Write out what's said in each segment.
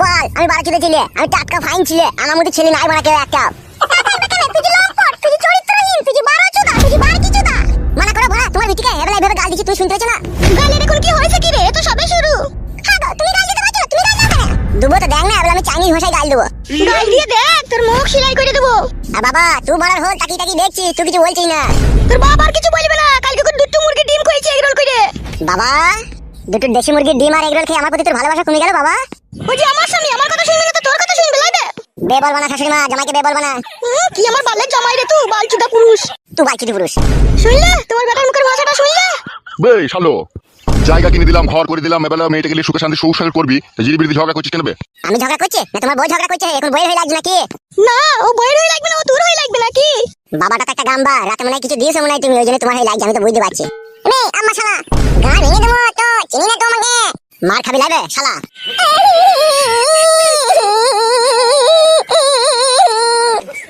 বল আমি বাড়া চুদে ছিলে আমি টাটকা ফাইন ছিলে আমার মতো ছেলে নাই বাড়া কেউ একটা। তুই যে লম্পট তুই যে চরিত্রহীন তুই যে বারো চোদা তুই যে বার কি চোদা মানা করো ভাড়া তোমার বিটিকে এবেলা এভাবে গাল দিচ্ছি তুই শুনতে না? গালের এখন কি হয়েছে কি রে এ তো সবে শুরু। হ্যাঁ গো, তুমি গাল দিতে পারছ? তুমি গাল দাও কেন? দুবো তো দেখ না এবার আমি চাইনিজ ভাষায় গাল দেবো। গাল দিয়ে দেখ তোর মুখ সেলাই করে দেবো। আর বাবা তুই মারার হল তাকি তাকি দেখছি তুই কিছু বলছিস না। তোর বাবা আর কিছু বলবে না কালকে কোন দুটো মুরগি ডিম এগরোল করে বাবা দুটো দেশি মুরগির ডিম আর এগরোল খেয়ে আমার প্রতি তোর ভালোবাসা কমে গেল বাবা। ওই যে আমার স্বামী আমার কথা শুনবে না তো? তোর কথা শুনবে লাইবে বে বলবা না শাশুড়ি মা জামাইকে বে বলবা না কি আমার বালের জামাই রে তুই? বালচুদা পুরুষ। তুই বালচুদি পুরুষ। শুনলে? তোমার বেটার মুখের ভাষাটা শুনলে? বে শালো জায়গা কিনে দিলাম ঘর করে দিলাম এবেলা মেয়েটাকে নিয়ে সুখে শান্তি সংসার করবি। জিরি বিড়ি ঝগড়া করছিস কেন বে? আমি ঝগড়া করছি? না তোমার বউ ঝগড়া করছে? এখন বইয়ের হয়ে লাগছে নাকি? না ও বইয়ের হয়ে লাগবে না ও তোর হয়ে লাগবে নাকি? বাবাটা তো একটা গাম্বা রাতে মনে হয় কিছু দিয়েছ মনে হয় তুমি ওই জন্য তোমার হয়ে লাগছে আমি তো বুঝতে পারছি। নে আম্মা শালা গা ভেঙে দেবো তো চিনি না তোমাকে মার খাবি লাগবে শালা।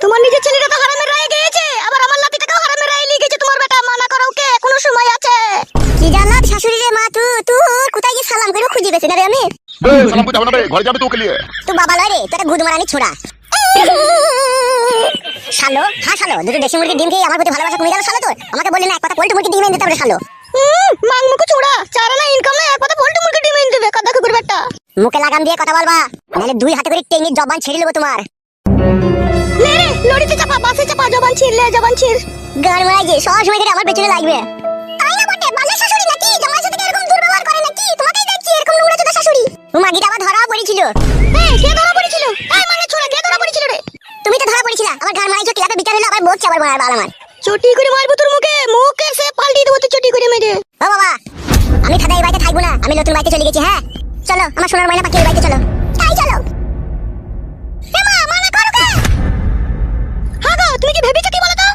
তোমার নিজের ছেলেটা তো হারামের রায়ে গিয়েছে আবার আমার নাতিটাকেও হারামের রায়ে গেছে তোমার বেটা মানা করো ওকে সময় আছে। কি জানলাম শাশুড়ি রে মা তু তু কোথায় গিয়ে সালাম করে খুঁজে পেছি না রে আমি? সালাম করতে হবে না ঘরে যাবে নিয়ে। তুই বাবা লয় রে তোরা গুদ মারানি ছোড়া। শালো? হ্যাঁ শালো। দুটো দেশি মুরগি ডিম খেয়ে আমার প্রতি ভালোবাসা কমে গেল শালো তোর। আমাকে বললি না এক কথা পোল্ট্রি মুরগি ডিম এনে দিতে হবে শালো। মাং মুখো ছোড়া চারা না ইনকাম না এক কথা পোল্ট্রি মুরগি ডিম এনে দেবে কথা কুকুর বেটা মুখে লাগাম দিয়ে কথা বলবা। নাহলে দুই হাতে করে টেঙ্গির জবান ছেড়ে দেবো তোমার। নে রে লড়িতে চাপা বাসে চাপা জবান ছিড়লে জবান ছিড়। গান মারাই যে সব সময় করে আমার পেছনে লাগবে। তাই না বটে বালের শাশুড়ি নাকি? জামাই সাথে এরকম দুর্ব্যবহার করে নাকি? তোমাকেই দেখছি এরকম নোংরা চোদা শাশুড়ি। ও মাগিটা আবার ধরা পড়েছিল। হ্যাঁ কে ধরা পড়েছিল? এই মানে ছোড়া কে ধরা পড়েছিল রে? তুমি তো ধরা পড়েছিলা। আমার গান মারাই চটি বিচার হলো আবার বকছে আবার মার বাল আমার। চটি করে মারবো তোর মুখে। মুখে সে পাল্টি দেবো তো চটি করে মেরে। ও বাবা আমি খাদা এই বাড়িতে থাকব না। আমি নতুন বাড়িতে চলে গেছি হ্যাঁ? চলো আমার সোনার ময়না পাখি এই বাড়িতে চলো। তাই চলো। হ্যাঁ গো তুমি কি ভেবেছো কি বলো তো?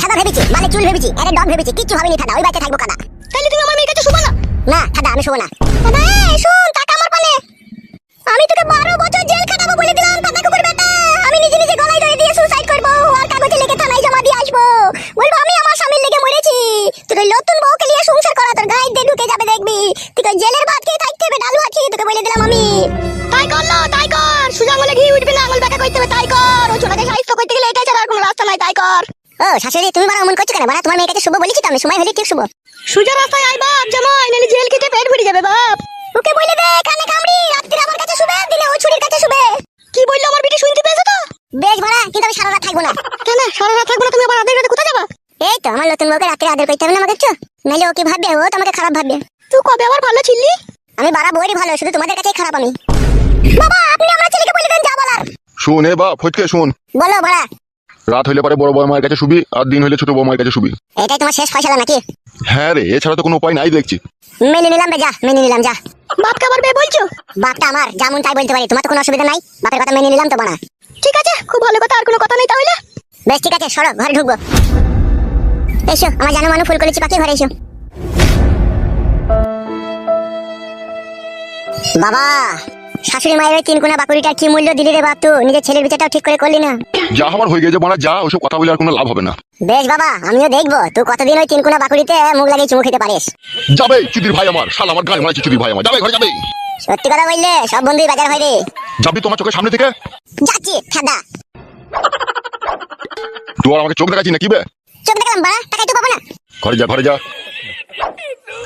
খাদা ভেবেছি মানে চুল ভেবেছি আরে ডগ ভেবেছি কিচ্ছু ভাবিনি খাদা ওই বাড়িতে থাকব খাদা। তাহলে তুমি আমার মেয়ের কাছে শুবো না? না খাদা আমি শুবো না। খাদা শুন টাকা আমার পানে। আমি তোকে বারো বছর জেল খাটাবো বলে দিলাম কাদা কুকুর বেটা। আমি নিজে নিজে গলায় ধরে দিয়ে সুসাইড করব আর কাগজে লিখে থানায় জমা দিয়ে আসব। বলব আমি আমার স্বামীর লেগে মরেছি। তোর ওই নতুন বউকে নিয়ে সংসার করা তোর গায়ে ঢুকে যাবে দেখবি। তুই জেলের ভাত খেয়ে তোকে বলে দিলাম আমি। তাই করল তাই কর। সুজা আঙুলে ঘি উঠবে না আঙুল ব্যাকা করতে হবে তাই কর। ও ছোটাকে সাহিত্য করতে গেলে এটাই ছাড়া আর কোনো রাস্তা নাই তাই কর। ও শাশুড়ি তুমি বারা অমন করছ কেন? বারা তোমার মেয়ের কাছে শুভ বলেছি তো আমি সময় হলে ঠিক শুভ। সুজা রাস্তায় আই বাপ জামাই নালে জেল খেতে পেট ভরে যাবে বাপ। ওকে বলে দে কানে কামড়ি রাত্রি আমার কাছে শুবে দিলে ও ছুরির কাছে শুবে। কি বলল আমার বিটি শুনতে পেয়েছ তো? বেশ ভাড়া কিন্তু আমি সারা রাত থাকব না। কেন সারা রাত থাকব না তুমি আবার আধের রাতে কোথায় যাবা? এই তো আমার নতুন বউকে রাত্রে আদর করতে হবে না আমাকে চো। নাহলে ও কি ভাববে? ও তোমাকে খারাপ ভাববে। তুই কবে আবার ভালো ছিলি? আমি বাড়া বইরই ভালো শুধু তোমাদের কাছেই খারাপ আমি। বাবা আপনি আমার ছেলেকে বলে দেন যা বলার। শুন এ বা ফটকে শুন। বলো ভাড়া রাত হইলে পরে বড় বড় মায়ের কাছে শুবি আর দিন হইলে ছোট বড় মায়ের কাছে শুবি। এটাই তোমার শেষ ফয়সালা নাকি? হ্যাঁ রে এছাড়া তো কোনো উপায় নাই দেখছি। মেনে নিলাম বে যা মেনে নিলাম যা। বাপকে আবার বে বলছো? বাপটা আমার যেমন তাই বলতে পারি। তোমার তো কোনো অসুবিধা নাই বাপের কথা মেনে নিলাম তো বানা ঠিক আছে খুব ভালো কথা আর কোনো কথা নেই তাহলে? বেশ ঠিক আছে সরো ঘরে ঢুকবো। এসো আমার জানো মানু ফুল করেছি পাখি ঘরে এসো। বাবা শাশুড়ি মায়ের ওই তিন কোনা বাকুড়িটার কি মূল্য দিলি রে বাপ? তুই নিজের ছেলের বিচারটাও ঠিক করে করলি না। যা হবার হয়ে গেছে মারা যা ওসব কথা বলে আর কোনো লাভ হবে না। বেশ বাবা আমিও দেখব। তুই কতদিন ওই তিন কোনা বাকুড়িতে মুখ লাগিয়ে চুমু খেতে পারিস? যাবে চুদির ভাই আমার। শাল আমার গায়ে মারা চুদির ভাই আমার। যাবে ঘরে যাবে। সত্যি কথা বললে সব বন্ধুই বাজার হয় রে। যাবি তোমার চোখের সামনে থেকে? যাচ্ছি খাদা তুই আর আমাকে চোখ দেখাচ্ছি না কি বে? চোখ দেখলাম বাড়া টাকাই তো পাবো না। ঘরে যা ঘরে যা।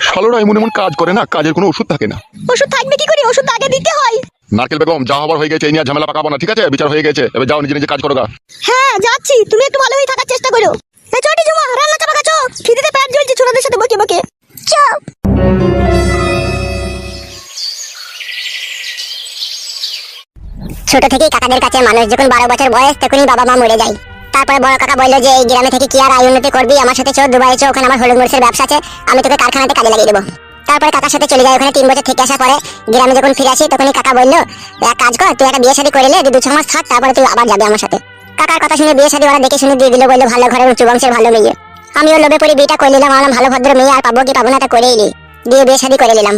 শালোরা এমন এমন কাজ করে না কাজের কোনো ওষুধ থাকে না। ওষুধ থাকবে কি করে? ওষুধ আগে দিতে হয়। নারকেল বেগম যা হবার হয়ে গেছে এই নিয়ে ঝামেলা পাকাবো না ঠিক আছে? বিচার হয়ে গেছে এবার যাও নিজে নিজে কাজ করো গা। হ্যাঁ যাচ্ছি। তুমি একটু ভালো হয়ে থাকার চেষ্টা করো। এই চটি জমা রান্না চাপা কাছো খিদিতে পেট জ্বলছে ছোটদের সাথে বকে বকে। ছোট থেকেই কাকাদের কাছে মানুষ যখন বারো বছর বয়স তখনই বাবা মা মরে যায়। তারপরে বড় কাকা বলল যে এই গ্রামে থেকে কি আর আয় উন্নতি করবি? আমার সাথে চো, দুবাই চো, ওখানে আমার হলুদ মরিচের ব্যবসা আছে। আমি তোকে কারখানাতে কাজে লাগিয়ে দেবো। তারপরে কাকার সাথে চলে যায়, ওখানে তিন বছর থেকে আসার পরে গ্রামে যখন ফিরে আসি, তখনই কাকা বলল, এক কাজ কর, তুই একটা বিয়ে শাদী করে নে দু ছ মাস থাক, তারপরে তুই আবার যাবি আমার সাথে। কাকার কথা শুনে বিয়ে শাদী ওরা দেখে শুনে দিয়ে দিল, বলল, ভালো ঘরের উঁচু বংশের ভালো মেয়ে। আমিও লোভে পড়ে বিয়েটা করে নিলাম আমার ভালো ভদ্র মেয়ে আর পাবো কি পাবো না তা করেই নি। দিয়ে বিয়ে শাদী করে নিলাম।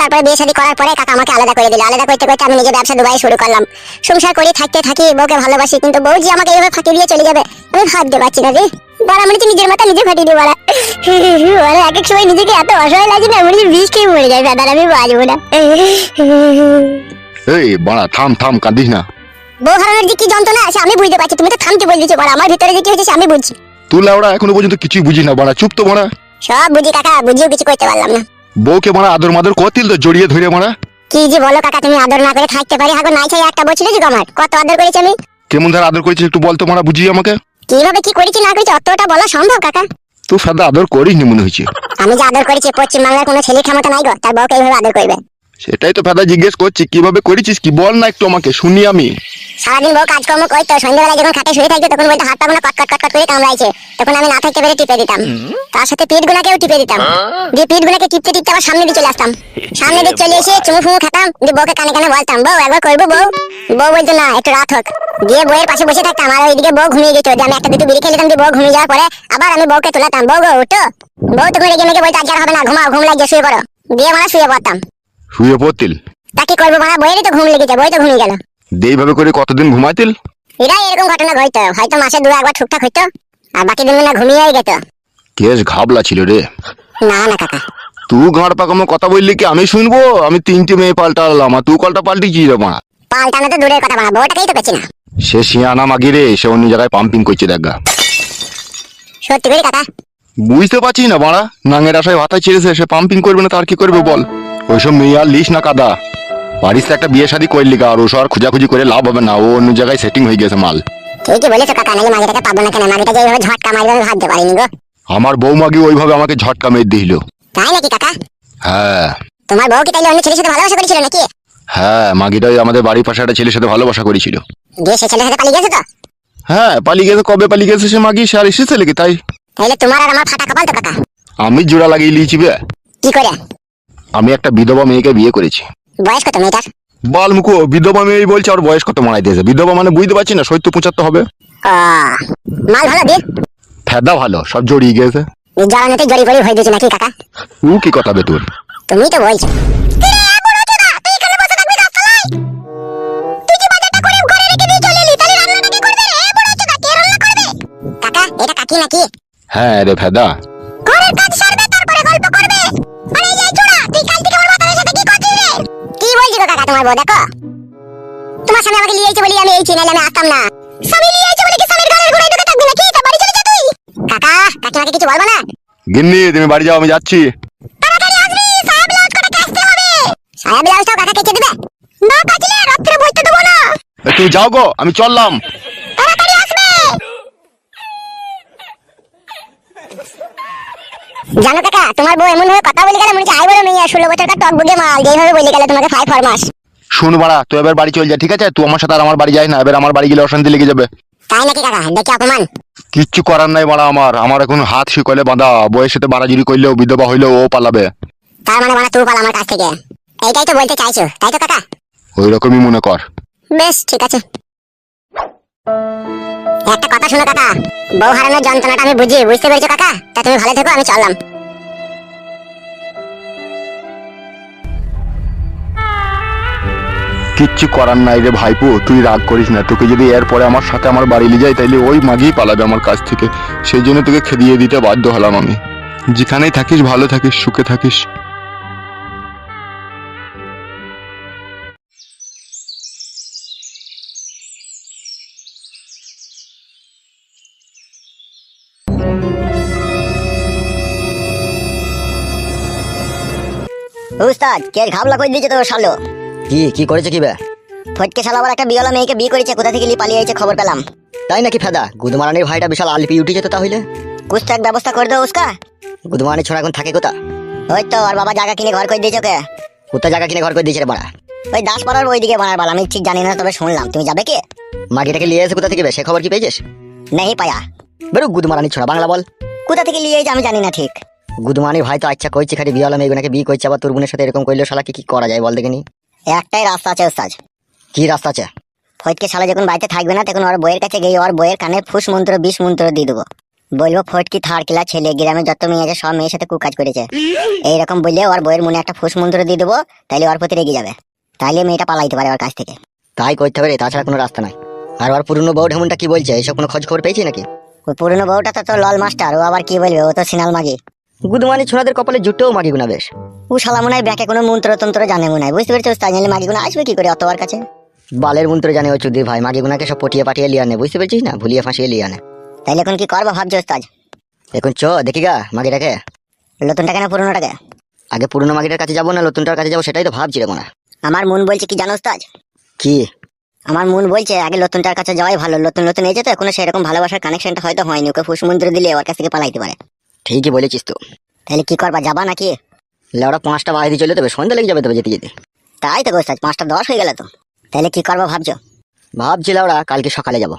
তারপরে বিয়ে শাদী করার পরে কাকা আমাকে আলাদা করে দিল। আলাদা করতে করতে আমি নিজে ব্যবসা দুবাই শুরু করলাম। সংসার করে থাকতে থাকি বউকে ভালোবাসি কিন্তু বউ যে আমাকে এইভাবে ফাঁকি দিয়ে চলে যাবে? আমি ভাবতে পারছি না রে। বড় মনে হচ্ছে নিজের মাথা নিজে ফাটিয়ে দিয়ে বড়া। বড়া এক এক সময় নিজেকে এত অসহায় লাগে না মনে বিষ খেয়ে মরে যায় দাদা আমি বাঁচবো না। এই বাড়া থাম থাম কাঁদিস না। বউ হারানোর যে কি যন্ত্রণা আছে আমি বুঝতে পারছি তুমি তো থামতে বলে দিচ্ছ বড়। আমার ভিতরে যে কি হয়েছে আমি বুঝছি। তুই লাউড়া এখনও পর্যন্ত কিছুই বুঝি না বাড়া। চুপ তো বাড়া। সব বুঝি কাকা বুঝিও কিছু করতে পারলাম না। বউকে মারা আদর মাদর কতিল তো জড়িয়ে ধরে মারা? কি যে বলো কাকা তুমি আদর না করে থাকতে পারি? হাগো নাই চাই একটা বছরে যে আমার। কত আদর করেছি আমি? কেমন ধর আদর করেছিস একটু বলতো মারা বুঝিয়ে আমাকে। কীভাবে কি করেছি না করেছি অতটা বলা সম্ভব কাকা? তুই সাদা আদর করিস নি মনে হয়েছে। আমি যে আদর করেছি পশ্চিম বাংলার কোনো ছেলে ক্ষমতা নাই গো তার বউকে এইভাবে আদর করবে। সেটাই তো ফেদা জিজ্ঞেস করছি, কীভাবে করেছিস কি বল না একটু আমাকে, শুনি আমি। সারাদিন বউ কাজকর্ম করতো সন্ধ্যাবেলা যখন খাটে শুয়ে থাকতো, তখন বলতো হাত পাগুলো কট কট কট করে কামড়াইছে। তখন আমি না থাকতে পেরে টিপে দিতাম। তার সাথে পিঠ গুলাকেও টিপে দিতাম। দিয়ে পিঠ গুলাকে টিপতে টিপতে আবার সামনে দিয়ে চলে আসতাম। সামনে দিয়ে চলে এসে চুমু ফুমু খেতাম, দিয়ে বউকে কানে কানে বলতাম, বউ, একবার করব বউ? বউ বলতো, না, একটু রাত হোক। দিয়ে বউয়ের পাশে বসে থাকতাম, আর ওইদিকে বউ ঘুমিয়ে যেত। যে আমি একটা দুটো বিড়ি খেয়ে নিতাম, দিয়ে বউ ঘুমিয়ে যাওয়ার পরে আবার আমি বউকে তোলাতাম। বউ গো উঠো বউ তখন রেগে মেগে বলতো আজ আর হবে না, ঘুমাও, ঘুম লাগিয়ে শুয়ে পড়ো। দিয়ে মানে শুয়ে পড়তাম। শুয়ে পড়তিল? তা কি করব মানে বইয়েরই তো ঘুম লেগেছে বই তো ঘুমিয়ে গেল। এইভাবে করে কতদিন ঘুমাইতিল? এরা এরকম ঘটনা ঘটতো হয়তো মাসে দু একবার ঠিকঠাক হইতো আর বাকি দিন না ঘুমিয়েই যেত কেস ঘাবলা ছিল রে। না না কাকা। তুই ঘাড় পাকামো কথা বললি কি আমি শুনব? আমি তিনটে মেয়ে পাল্টালাম আর তুই কলটা পাল্টিছি রে মা? পাল্টানো তো দূরের কথা বানা বউটাকেই তো পেছি না। সে শিয়ানা মাগি রে সে অন্য জায়গায় পাম্পিং করছে দেখা সত্যি করে কাকা? বুঝতে পারছি না বাড়া নাঙের আশায় ভাতা ছেড়েছে সে পাম্পিং করবে না তার কি করবে বল? ওইসব মেয়ে আর লিস না কাদা। পারিস তো একটা বিয়ে শাদি করলি গা আর ওসব আর খোঁজাখুঁজি করে লাভ হবে না। ও অন্য জায়গায় সেটিং হয়ে গেছে মাল। ঠিকই বলেছ কাকা নাহলে মাগিটাকে পাবো না কেন? মাগিটা এইভাবে ঝটকা মারবে আমি ভাবতে পারিনি গো। আমার বউ মাগি ওইভাবে আমাকে ঝটকা মেরে দিল। তাই নাকি কাকা? হ্যাঁ। তোমার বউ কি তাইলে অন্য ছেলের সাথে ভালোবাসা করেছিল নাকি? হ্যাঁ মাগিটাই আমাদের বাড়ির পাশে একটা ছেলের সাথে ভালোবাসা করেছিল। দিয়ে সে ছেলের সাথে পালিয়ে গেছে তো? হ্যাঁ পালিয়ে গেছে কবে পালিয়ে গেছে সে মাগি? সে আর এসেছে নাকি তাই? তাইলে তোমার আর আমার ফাটা কপাল তো কাকা। আমি জোড়া লাগিয়ে লিয়েছি বে। কি করে? আমি একটা বিধবা মেয়েকে বিয়ে করেছি। বয়স কত মেয়েটার? বাল মুখো বিধবা মেয়ে বলছে আর বয়স কত মারাই দিয়েছে। বিধবা মানে বুঝতে পারছি না সত্য পঁচাত্তর হবে। মাল ভালো দিয়ে ফেদা ভালো সব জড়িয়ে গেছে জ্বালানিতে জড়ি ফড়ি হয়ে গেছে নাকি কাকা? ও কি কথা বে তোর? তুমি তো বলছো। কাকা এটা কাকি নাকি? হ্যাঁ রে ফেদা। ঘরের কাজ তোমার বউ দেখো। তোমার সামনে আমাকে লিয়ে আইছে বলি আমি এই চিনাইলে আমি আসতাম না। স্বামী লিয়ে আইছে বলি কি স্বামীর ঢুকে থাকবি নাকি? তা বাড়ি চলে যা তুই। কাকা কাকিমাকে কিছু বলব না? গিন্নি তুমি বাড়ি যাও আমি যাচ্ছি। তাড়াতাড়ি আসবি সায়া ব্লাউজ করে কাচতে হবে? সায়া ব্লাউজটাও কাকা কেচে দিবে? না রাত্রে বইতে দেবো না। তুমি যাও গো আমি চললাম। তাড়াতাড়ি আসবে। জানো কাকা তোমার বউ এমন ভাবে কথা বলে গেলে মনে হচ্ছে আই বড় মেয়ে ষোলো বছর টক বুগে মাল যেভাবে বলে গেলে তোমাকে ফাইভ ফরমাস শুন বাড়া তুই এবার বাড়ি চল যা ঠিক আছে? তুই আমার সাথে আর আমার বাড়ি যাই না এবার আমার বাড়ি গেলে অশান্তি লেগে যাবে। তাই নাকি কাকা? দেখি অপমান। কিচ্ছু করার নাই বাড়া আমার। আমার এখন হাত শিকলে বাঁধা বয়সের সাথে বাড়াজুড়ি করলেও বিধবা হইলেও ও পালাবে। তার মানে মানে তুই পাল আমার কাছ থেকে। এইটাই তো বলতে চাইছো তাই তো কাকা? ওই রকমই মনে কর। বেশ ঠিক আছে। একটা কথা শোনো কাকা বউ হারানোর যন্ত্রণাটা আমি বুঝি বুঝতে পেরেছ কাকা? তা তুমি ভালো থেকো আমি চললাম। কিচ্ছু করার নাই রে ভাইপো, তুই রাগ করিস না। তোকে যদি এরপরে আমার সাথে আমার বাড়ি নিয়ে যাই তাইলে ওই মাগিই পালাবে আমার কাছ থেকে। সেই জন্য তোকে খেদিয়ে দিতে বাধ্য হলাম আমি। যেখানেই থাকিস, ভালো থাকিস, সুখে থাকিস। উস্তাদ কে ঘাবলা করে দিয়েছে তো শালো? কি কি করেছে কি বে? ফটকে শালা একটা বিয়লা মেয়েকে বিয়ে করেছে কোথা থেকে পালিয়ে আইছে খবর পেলাম। তাই নাকি ফেদা? গুদমারানির ভাইটা বিশাল আলপি উঠেছে যেত তাহলে? কুছ তো এক ব্যবস্থা করে দাও উসকা। গুদমারানি ছড়া এখন থাকে কোথা? ওই তো আর বাবা জায়গা কিনে ঘর করে দিয়েছে ওকে। কোথায় জায়গা কিনে ঘর করে দিয়েছে রে বড়া? ওই দাস পাড়ার ওইদিকে বানার বাল আমি ঠিক জানি না তবে শুনলাম। তুমি যাবে কি? মাগিটাকে নিয়ে এসে কোথা থেকে বে? সে খবর কি পেয়েছিস? নেই পায়া। বেরো গুদমারানি ছোড়া বাংলা বল। কোথা থেকে নিয়ে আমি জানি না ঠিক। গুদমানি ভাই তো আচ্ছা কইছে খালি বিয়ালাম এইগুনাকে বিয়ে করছে আবার তোর বোনের সাথে এরকম করলে শালা কি কি করা যায় বল দেখিনি একটাই রাস্তা আছে ওস্তাদ। কি রাস্তা আছে? ফটকে শালা যখন বাড়িতে থাকবে না তখন ওর বইয়ের কাছে গিয়ে ওর বইয়ের কানে ফুস মন্ত্র বিষ মন্ত্র দিয়ে দেবো। বলব ফটকি থার্ড কিলা ছেলে গ্রামে যত মেয়ে আছে সব মেয়ের সাথে কুকাজ করেছে। এইরকম বললে ওর বইয়ের মনে একটা ফুস মন্ত্র দিয়ে দেবো তাহলে ওর প্রতি রেগে যাবে। তাইলে মেয়েটা পালাইতে পারে ওর কাছ থেকে। তাই করতে হবে রে তাছাড়া কোনো রাস্তা নাই। আর ওর পুরনো বউ ঢেমনটা কি বলছে? এইসব কোনো খোঁজ খবর পেয়েছি নাকি? ওই পুরনো বউটা তো তোর লল মাস্টার ও আবার কি বলবে? ও তো সিনাল মাগি। গুদমানি ছোড়াদের কপালে জুটেও মাগি গুনা বেশ। ও শালা মনে হয় ব্যাকে কোনো মন্ত্র তন্ত্র জানে মনে হয়। বুঝতে পেরেছ তাই নাহলে মাগিগুলো আসবে কি করে অতবার কাছে? বালের মন্ত্র জানে ও চুদির ভাই মাগি গুনাকে সব পটিয়ে পাঠিয়ে লিয়ে আনে। বুঝতে পেরেছিস না? ভুলিয়ে ফাঁসিয়ে লিয়ে আনে। তাইলে এখন কি করব ভাবছ ওস্তাদ এখন চ দেখি গা মাগিটাকে। নতুনটা কেন পুরোনোটাকে? আগে পুরনো মাগিটার কাছে যাব না নতুনটার কাছে যাব সেটাই তো ভাবছি রে মনে আমার মন বলছে কি জানো ওস্তাদ কি? আমার মন বলছে আগে নতুনটার কাছে যাওয়াই ভালো। নতুন নতুন এসে তো কোনো সেরকম ভালোবাসার কানেকশনটা হয়তো হয়নি। ওকে ফুস ফুসমন্ত্র দিলে ওর কাছ থেকে পালাইতে পারে। ঠিকই বলেছিস তো। তাহলে কি করবা যাবা নাকি? লড়া পাঁচটা বাড়ি চলে তবে সন্ধ্যা লেগে যাবে তবে যেতে যেতে। তাই তো গোস্তাজ পাঁচটা দশ হয়ে গেল তো। তাহলে কি করব ভাবছ? ভাবছি ওরা কালকে সকালে যাব।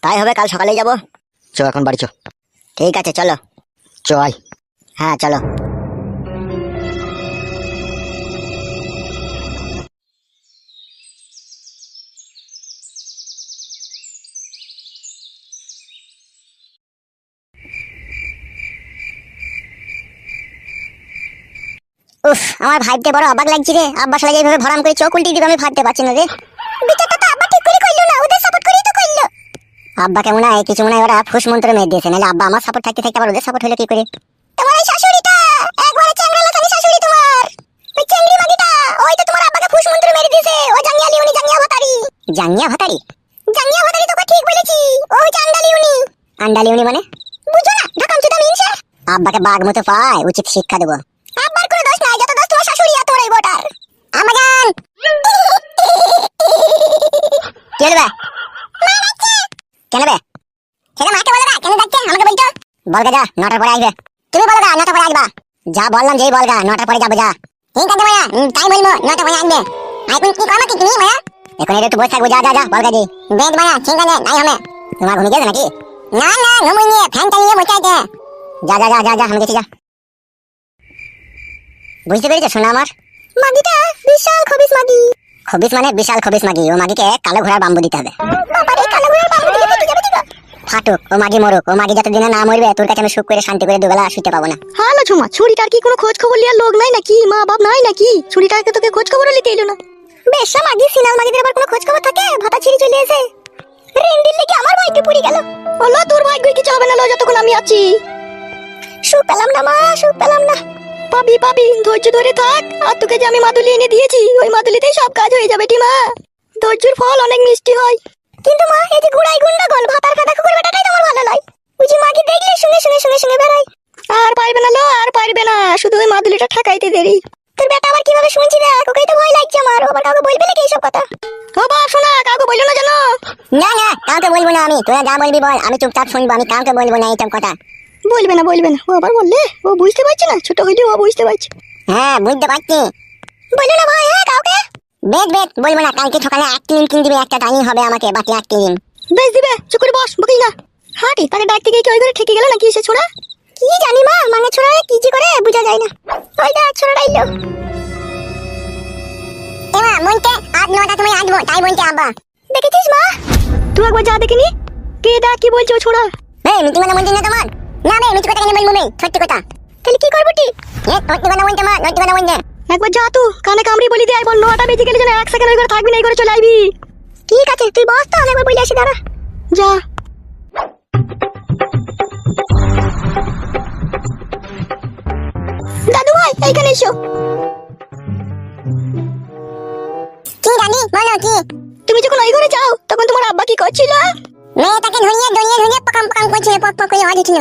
তাই হবে কাল সকালেই যাব? চ এখন বাড়ি চ। ঠিক আছে চলো। চল। হ্যাঁ চলো। উফ, আমার ভাইতে বড় অবাক লাগছে রে। আব্বা শালা যেভাবে ভরাম করে চোখ উল্টি দিবে, আমি ভাবতে পারছি না রে। বিচারটা তো আব্বা ঠিক করে কইলো না, ওদের সাপোর্ট করেই তো কইলো আব্বা কেমন হয় কিছু মনে হয় ওরা ফুস মন্ত্র মেয়ে দিয়েছে, নাহলে আব্বা আমার সাপোর্ট থাকতে থাকতে আবার ওদের সাপোর্ট হলো কি করে? তোমার এই শাশুড়িটা, একবারে চ্যাংড়া লাথানি শাশুড়ি তোমার। ওই চ্যাংড়ি মাগিটা, ওই তো তোমার আব্বাকে ফুস মন্ত্র মেরে দিয়েছে, ও জাঙ্গিয়া লিওনি, জাঙ্গিয়া ভাতারি। জাঙ্গিয়া ভাতারি? জাঙ্গিয়া ভাতারি তোকে ঠিক বলেছি, ও হচ্ছে আন্ডালি উনি আন্ডালি উনি মানে? বুঝো না ঢাকাম চুদা মিনছে আব্বাকে বাঘ মতো পায়, উচিত শিক্ষা দেবো। আব্বার কোনো দোষ নাই যত দোষ তোমার শাশুড়ি আর তোমার এই ভোটার আমাজান কি হলো বে? কেন বে সেটা মাকে বলে না কেন ডাকছে আমাকে বলতো বলগা যা নটার পরে আসবে। তুমি বলগা নটার পরে আসবা। যা বললাম যেই বলগা, নটার পরে যাব যা। ঠিক আছে মায়া তাই বলব, নটার পরে আসবে। এখন কি করব কি তুমি, মায়া? এখন এটা তো বসে থাকব, যা যা যা বলগা দি বেদ মায়া, ঠিক আছে, নাই হবে। তোমার ঘুমিয়ে গেছে নাকি? না না ঘুমিয়ে নিয়ে ফ্যান চালিয়ে বসে আছে। যা যা যা যা যা আমি গেছি যা। বুঝতে পেরেছ শোনা আমার? মাগিটা, বিশাল খবিস মাগি। খবিস মানে বিশাল খবিস মাগি। ও মাগিকে কালো ঘোড়ার বাম্বু দিতে হবে বাবারে কালো ঘোড়ার বাম্বু দিলে বেঁচে যাবে কি গো? ফাটুক ও মাগি মরুক। ও মাগি যতদিনে না মরবে তোর কাছে আমি সুখ করে শান্তি করে দুবেলা শুতে পাবো না। হ্যালো ঝুমা ছুরিটার কি কোনো খোঁজ খবর লিয়ার লোক নাই নাকি? মা বাপ নাই নাকি? ছুরিটাকে তোকে খোঁজ খবর নিতে এলো না। বেশ মাগি সিনাল মাগিদের আবার কোনো খোঁজ খবর থাকে? ভাতা ছিঁড়ে চলে এসে। রেন্ডির লেগে আমার ভাইকে পুরি গেল। ওলো তোর ভাগ্যে কিছু হবে না লো যতক্ষণ আমি আছি। সুখ পেলাম না মা সুখ পেলাম না। পাবি পাবি ধৈর্য ধরে থাক। আর তোকে যে আমি মাদুলি এনে দিয়েছি ওই মাদুলিতেই সব কাজ হয়ে যাবে টিমা। ধৈর্যের ফল অনেক মিষ্টি হয়। কিন্তু মা এই যে ঘুড়াই গুন্ডাগল ভাতার কাটা কুকুর বেটাটাই তোমার ভালো নয়। বুঝি মাগি দেখলে সঙ্গে সঙ্গে সঙ্গে সঙ্গে বেড়াই আর পারবে না লো আর পারবে না শুধু ওই মাদুলিটা ঠাকাইতে দেরি। তোর বেটা আবার কীভাবে শুনছি দেখ ওকেই তো ভয় লাগছে আমার। আবার কাউকে বলবে নাকি এইসব কথা? ও বাপ শোনা কাউকে বলল না জানো? না না কাউকে বলব না আমি। তোরা যা বলবি বল আমি চুপচাপ শুনব আমি কাউকে বলব না এইসব কথা। বলবে না বলবে না। ও আবার বললে? ও বুঝতে পারছে না? ছোট হইলে ও বুঝতে পারছে। হ্যাঁ বুঝতে পারছি। বলল না ভাই বেদ বেদ বলব না কালকে সকালে এক ক্লিন কিন দিবে একটা টাইম হবে আমাকে বাকি এক ক্লিন বেশ দিবে চুপ করে বস বকিস না। হাঁটি তাকে ডাকতে গিয়ে কি ওই করে ঠেকে গেল নাকি সে ছোড়া? কি জানি মা মানে ছোড়া কি যে করে বোঝা যায় না। ওই দা ছোড়াটা এলো এমা মনতে আজ নটা তুমি আসব তাই বলছে আব্বা দেখেছিস মা? তুই একবার যা দেখিনি কে ডাক কি বলছো ছোড়া? বে মিটি কথা বলছিস না তোমার? না বে মিটি কথা কেন বলব বে সত্যি কথা। তাহলে কি করব টি? এ সত্যি কথা বলছে মা সত্যি কথা বলছে একবার যা তুই কানে কামড়ি বলি দিয়ে আইবো নটা বেজে গেলে যেন এক সেকেন্ড করে থাকবি না এই করে চলে আইবি। ঠিক আছে তুই বস তো আমি একবার বলে আসি দাঁড়া। যা। দাদু ভাই এইখানে এসো। কি রানী বলো কি? তুমি যখন ওই ঘরে যাও তখন তোমার আব্বা কি করছিল? মেয়েটাকে ধরিয়ে ধরিয়ে ধরিয়ে পকাম পকাম করছিল পক পক করে হাঁটিছিল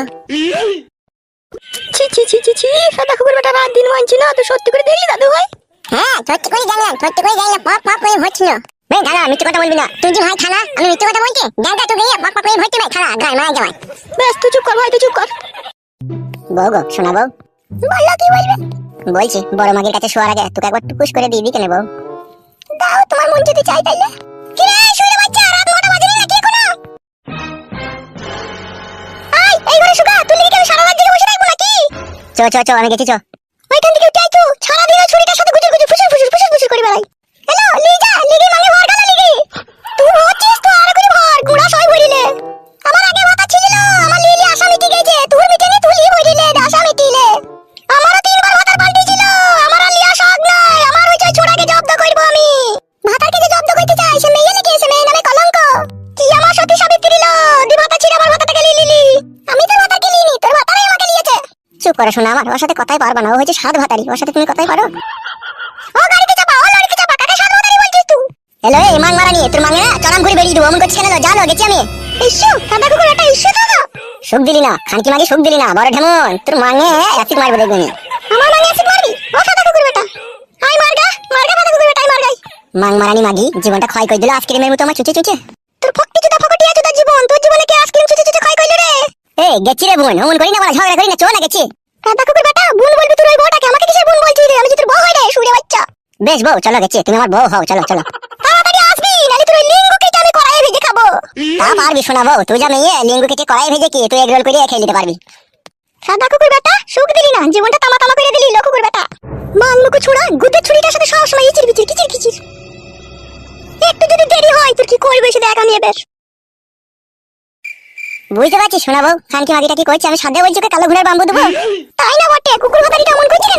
ছি ছি ছি ছি ছি সাদা কুকুর বেটা রাত দিন মানছি না তো সত্যি করে দেখলি দাদু ভাই? হ্যাঁ সত্যি করে জানলাম সত্যি করে জানলাম পক পক করে হচ্ছিল। বে দাঁড়া মিথ্যে কথা বলবি না। তুই যে ভাই খানা আমি মিথ্যে কথা বলছি? জানটা তুই গিয়ে পক পক করে ভর্তি ভাই খানা গায়ে মারা যাওয়ায় ব্যাস তুই চুপ কর ভাই তুই চুপ কর। বউ গো শোনা বউ। বলল কি বলবে? বলছি বড় মাগির কাছে শোয়ার আগে তোকে একবার টুকুস করে দিই কেন বউ? দাও তোমার মন যদি চাই তাইলে। কি রে শুয়ে বাচ্চা রাত নটা বাজে নাকি এখনও? আই এই ঘরে শুকা তুই আমি সারা রাত জেগে বসে চো চো চো আমি গেছি চো ওইখান থেকে উঠে আই তো সারা দিন শোনা আমার ওর সাথে কথাই পারবা না। ও হচ্ছে সাত ভাতারি ওর সাথে তুমি কথাই পারো? ও গাড়িতে চাপা ও লরিতে চাপা কাকে সাত ভাতারি বলছিস তুই? হ্যালো এই মাং মারানি তোর মাঙে না চড়াম ঘুরে বেরিয়ে দেবো অমন করছিস কেন জানো গেছি আমি। ইস্যু কাদা কুকুর একটা ইস্যু দাদা। সুখ দিলি না খানকি মাগি সুখ দিলি না বড় ঢেমন। তোর মাঙে অ্যাসিড মারবো দেখবি আমার মাঙে অ্যাসিড মারবি? ও কাদা কুকুর বেটা। আই মারগা মারগা কাদা কুকুর বেটা আই মারগাই মাং মারানি মাগি জীবনটা ক্ষয় করে দিল আইসক্রিমের মতো আমার চুচে চুচে তোর ফকটি চুদা ফকটি আছে তোর জীবন তোর জীবনে কি আইসক্রিম চুচে চুচে ক্ষয় করলি রে? এ গেছি রে বোন অমন করি না বলা ঝগড়া করি না চো না গেছি। কাদা কুকুর বেটা বোন বলবি তোর ওই বউটাকে আমাকে কিসের বোন বলছিস রে? আমি যে বউ হই রে সুরে বাচ্চা। বেশ বউ চলো গেছি তুমি আমার বউ হও চলো চলো। তাড়াতাড়ি আসবি নালে তোর ওই কেটে আমি কড়াইয়ে ভেজে খাব। তা পারবি শোনা বউ তুই যা মেয়ে লিঙ্গ কেটে কড়াইয়ে ভেজে কি তুই এগরোল করে খেয়ে নিতে পারবি। সাদা কুকুর বেটা সুখ দিলি না জীবনটা তামা তামা করে দিলি কুকুর বেটা। মান মুকু ছুড়া গুদের ছুরিটার সাথে সবসময় ইচির বিচির কিচির কিচির। একটু যদি দেরি হয় তোর কি করবে সে দেখ আমি এবার। বুঝতে পারছি শোনা শোনাবো খানকি মাগিটা কি করছে? আমি সাদা বলছি কালো ঘুরে বাম্বু দেবো? তাই না বটে? কুকুর ভাতারিটা এমন করছে